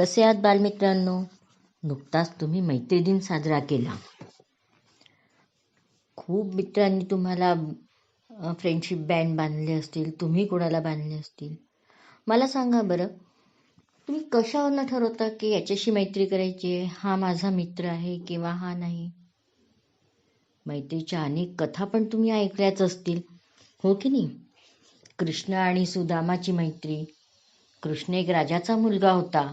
कसे आहात बालमित्रांनो? नुकताच तुम्ही मैत्री दिन साजरा केला. खूप मित्रांनी तुम्हाला फ्रेंडशिप बँड बांधले असतील तुम्ही कोणाला बांधले असतील? मला सांगा बरं तुम्ही कशावरनं ठरवता की याच्याशी मैत्री करायची आहे? हा माझा मित्र आहे किंवा हा नाही? मैत्रीच्या अनेक कथा पण तुम्ही ऐकल्याच असतील. हो की नाही? कृष्ण आणि सुदामाची मैत्री. कृष्ण एक राजाचा मुलगा होता.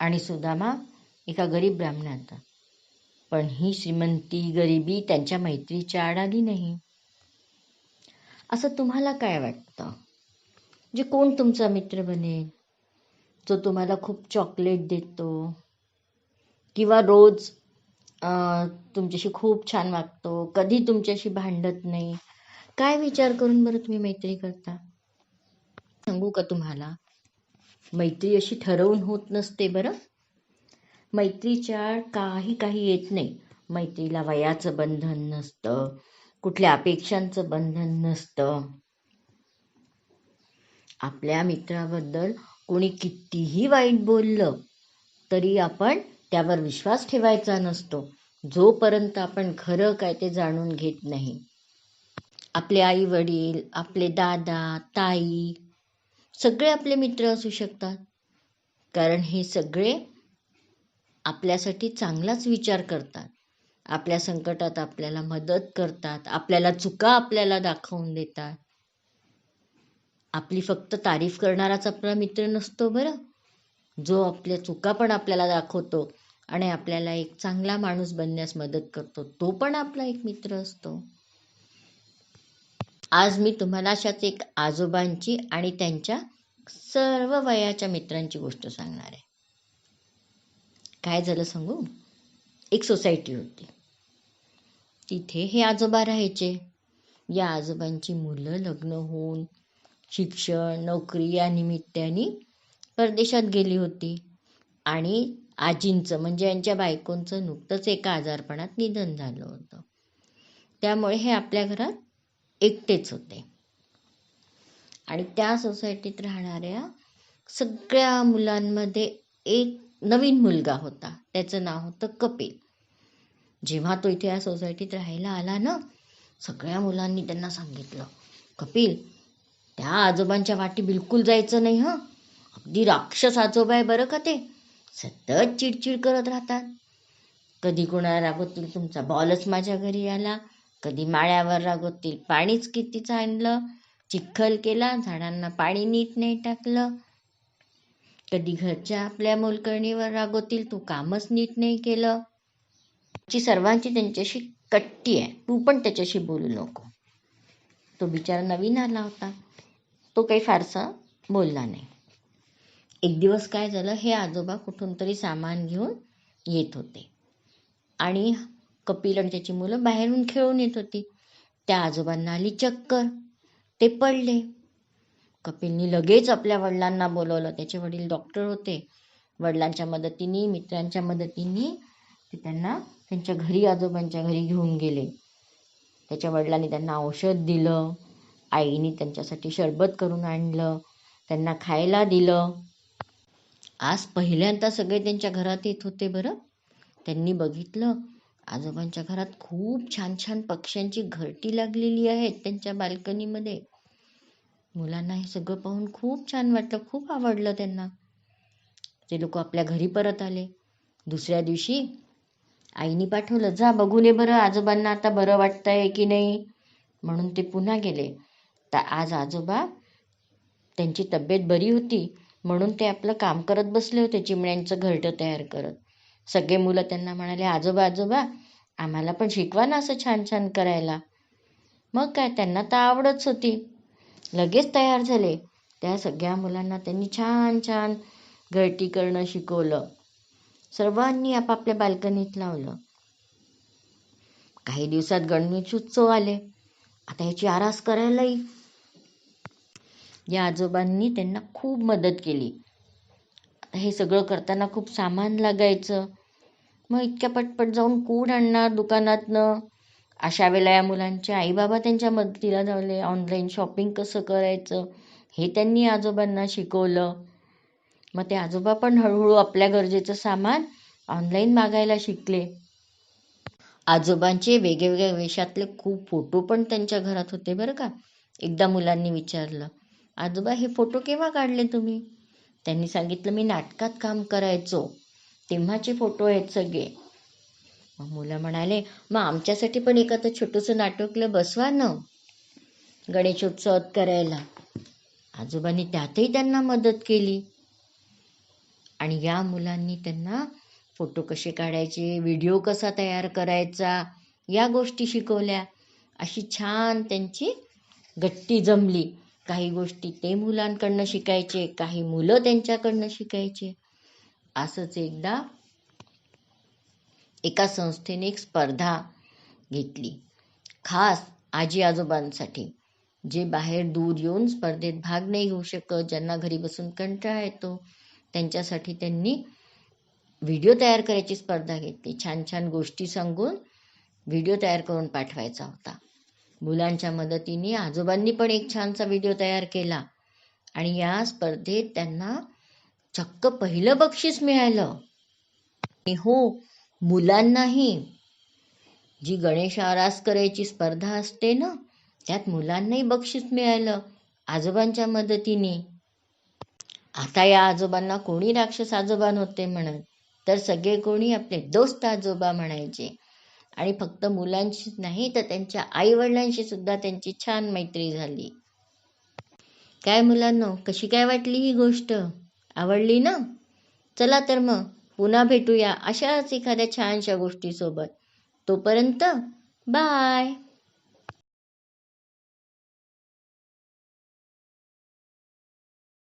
आणि सुदामा एका गरीब ब्राह्मणाचा. पण ही श्रीमंती गरिबी त्यांच्या मैत्रीच्या आड आली नाही. असं तुम्हाला काय वाटतं? जे कोण तुमचा मित्र बनेल? जो तुम्हाला खूप चॉकलेट देतो? किंवा रोज तुमच्याशी खूप छान वागतो कधी तुमच्याशी भांडत नाही? काय विचार करून बरं तुम्ही मैत्री करता? सांगू का तुम्हाला? मैत्री अशी ठरवून होत नसते बरं. मैत्रीच्या काही काही येत नाही. मैत्रीला वयाचं बंधन नसतं. कुठल्या अपेक्षांचं बंधन नसतं. आपल्या मित्राबद्दल कोणी कितीही वाईट बोललं तरी आपण त्यावर विश्वास ठेवायचा नसतो. जोपर्यंत आपण खरं काय ते जाणून घेत नाही. आपले आई वडील आपले दादा ताई सगळे आपले मित्र असू शकतात. कारण हे सगळे आपल्यासाठी चांगलाच विचार करतात. आपल्या संकटात आपल्याला मदत करतात. आपल्याला चुका आपल्याला दाखवून देतात. आपली फक्त तारीफ करणाराच आपला मित्र नसतो बरं. जो आपल्या चुका पण आपल्याला दाखवतो आणि आपल्याला एक चांगला माणूस बनण्यास मदत करतो तो पण आपला एक मित्र असतो. आज मी तुम्हाला अशाच एक आजोबांची आणि त्यांच्या सर्व वयाच्या मित्रांची गोष्ट सांगणार आहे. काय झालं सांगू? एक सोसायटी होती. तिथे हे आजोबा राहायचे. या आजोबांची मुलं लग्न होऊन शिक्षण नोकरी या निमित्ताने परदेशात गेली होती. आणि आजींचं म्हणजे यांच्या बायकोंचं नुकतंच एका आजारपणात निधन झालं होतं. त्यामुळे हे आपल्या घरात एकटेच होते. आणि त्या सोसायटीत राहणाऱ्या सगळ्या मुलांमध्ये एक नवीन मुलगा होता. त्याचं नाव होतं कपिल. जेव्हा तो इथे या सोसायटीत राहायला आला ना सगळ्या मुलांनी त्यांना सांगितलं कपिल त्या आजोबांच्या वाटी बिलकुल जायचं नाही हं. अगदी राक्षस आजोबा आहे बरं का ते. सतत चिडचिड करत राहतात. कधी कोणाला रागवतील तुमचा बॉलच माझ्या घरी आला. कधी माळ्यावर रागवतील. पाणीच किती आणलं चिखल केला झाडांना पाणी नीट नाही टाकलं. कधी घरच्या आपल्या मोलकरणीवर रागवतील तू कामच नीट नाही केलं. ची सर्वांची त्यांच्याशी कट्टी आहे. तू पण त्याच्याशी बोलू नको. तो बिचारा नवीन आला होता. तो काही फारसा बोलला नाही. एक दिवस काय झालं हे आजोबा कुठून तरी सामान घेऊन येत होते. आणि कपिल आणि त्याची मुलं बाहेरून खेळून येत होती. त्या आजोबांना आली चक्कर. ते पडले. कपिलनी लगेच आपल्या वडिलांना बोलवलं. त्याचे वडील डॉक्टर होते. वडिलांच्या मदतीने मित्रांच्या मदतीने ते त्यांना त्यांच्या घरी आजोबांच्या घरी घेऊन गेले. त्याच्या वडिलांनी त्यांना औषध दिलं. आईने त्यांच्यासाठी शरबत करून आणलं. त्यांना खायला दिलं. आज पहिल्यांदा सगळे त्यांच्या घरात येत होते बरं. त्यांनी बघितलं. आजोबांच्या घरात खूप छान छान पक्ष्यांची घरटी लागलेली आहेत त्यांच्या बाल्कनीमध्ये. मुलांना हे सगळं पाहून खूप छान वाटलं खूप आवडलं त्यांना. ते लोक आपल्या घरी परत आले. दुसऱ्या दिवशी आईने पाठवलं जा बघून ये बरं आजोबांना आता बरं वाटतंय की नाही? म्हणून ते पुन्हा गेले. तर आज आजोबा त्यांची तब्येत बरी होती म्हणून ते आपलं काम करत बसले होते चिमण्यांचं घरटं तयार करत. सगळे मुलं त्यांना म्हणाले आजोबा आजोबा आम्हाला पण शिकवा ना असं छान छान करायला. मग काय त्यांना तर आवडच होती. लगेच तयार झाले. त्या सगळ्या मुलांना त्यांनी छान छान घरटी करणं शिकवलं. सर्वांनी आपापल्या बाल्कनीत लावलं. काही दिवसात गणेश उत्सव आले. आता ह्याची आरास करायलाही. या आजोबांनी त्यांना खूप मदत केली. आता हे सगळं करताना खूप सामान लागायचं. मग इतक्या पटपट जाऊन कोण आणणार दुकानातनं? अशा वेळेला या मुलांचे आईबाबा त्यांच्या मदतीला धावले ऑनलाईन शॉपिंग कसं करायचं? हे त्यांनी आजोबांना शिकवलं. मग ते आजोबा पण हळूहळू आपल्या गरजेचं सामान ऑनलाईन मागायला शिकले. आजोबांचे वेगवेगळ्या वेशातले खूप फोटो पण त्यांच्या घरात होते बरं का? एकदा मुलांनी विचारलं आजोबा हे फोटो केव्हा काढले तुम्ही? त्यांनी सांगितलं मी नाटकात काम करायचो. तेव्हाचे फोटो आहेत सगळे. मग मुलं म्हणाले मग आमच्यासाठी पण एखादं छोटंसं नाटकलं बसवा ना. गणेशोत्सवात करायला. आजोबांनी त्यातही त्यांना मदत केली. आणि या मुलांनी त्यांना फोटो कसे काढायचे व्हिडिओ कसा तयार करायचा या गोष्टी शिकवल्या. अशी छान त्यांची गट्टी जमली. काही गोष्टी ते मुलांकडनं शिकायचे काही मुलं त्यांच्याकडनं शिकायचे. असंच एकदा एका संस्थेने एक स्पर्धा घेतली. खास आजी आजोबांसाठी जे बाहेर दूर येऊन स्पर्धेत भाग नाही घेऊ शकत ज्यांना घरी बसून कंटाळा येतो त्यांच्यासाठी त्यांनी व्हिडिओ तयार करायची स्पर्धा घेतली. छान छान गोष्टी सांगून व्हिडिओ तयार करून पाठवायचा होता. मुलांच्या मदतीने आजोबांनी पण एक छानसा व्हिडिओ तयार केला आणि या स्पर्धेत त्यांना चक्क पहिलं बक्षीस मिळालं. हो मुलांनाही. जी गणेश आरास करायची स्पर्धा असते ना त्यात मुलांनाही बक्षीस मिळालं आजोबांच्या मदतीने. आता या आजोबांना कोणी राक्षस आजोबा नव्हते म्हणत तर सगळे कोणी आपले दोस्त आजोबा म्हणायचे. आणि फक्त मुलांशीच नाही तर त्यांच्या आईवडिलांशी सुद्धा त्यांची छान मैत्री झाली. काय मुलांनो कशी काय वाटली ही गोष्ट? आवडली ना? चला तर मग पुन्हा भेटूया अशाच एखाद्या छानशा गोष्टीसोबत. तोपर्यंत बाय.